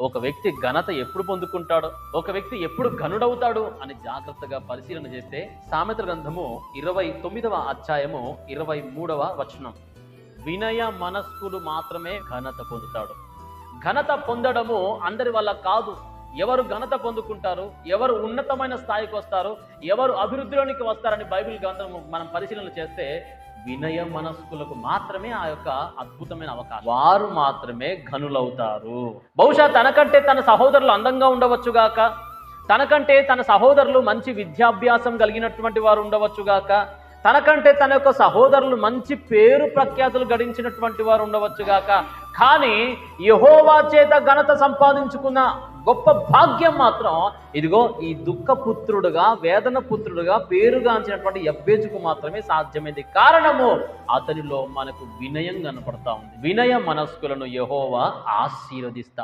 ఒక వ్యక్తి ఘనత ఎప్పుడు పొందుకుంటాడు ఒక వ్యక్తి ఎప్పుడు ఘనుడవుతాడు అని జాగ్రత్తగా పరిశీలన చేస్తే సామెత గ్రంథము ఇరవై తొమ్మిదవ అధ్యాయము ఇరవై మూడవ వచనం. వినయ మనస్కులు మాత్రమే ఘనత పొందుతాడు. ఘనత పొందడము అందరి వల్ల కాదు. ఎవరు ఘనత పొందుకుంటారు ఎవరు ఉన్నతమైన స్థాయికి వస్తారు ఎవరు అభివృద్ధిలోనికి వస్తారని బైబిల్ గ్రంథం మనం పరిశీలన చేస్తే వినయ మనస్కులకు మాత్రమే ఆ యొక్క అద్భుతమైన అవకాశం. వారు మాత్రమే ఘనులవుతారు. బహుశా తనకంటే తన సహోదరులు అందంగా ఉండవచ్చుగాక తనకంటే తన సహోదరులు మంచి విద్యాభ్యాసం కలిగినటువంటి వారు ఉండవచ్చుగాక తనకంటే తన యొక్క సహోదరులు మంచి పేరు ప్రఖ్యాతులు గడించినటువంటి వారు ఉండవచ్చుగాక కానీ యహోవా చేత ఘనత సంపాదించుకున్న గొప్ప భాగ్యం మాత్రం ఇదిగో ఈ దుఃఖ పుత్రుడుగా వేదన పుత్రుడుగా పేరుగాంచినటువంటి ఎబ్బేజుకు మాత్రమే సాధ్యమైంది. కారణము అతనిలో మనకు వినయం కనపడతా ఉంది. వినయ మనస్కులను యహోవా ఆశీర్వదిస్తా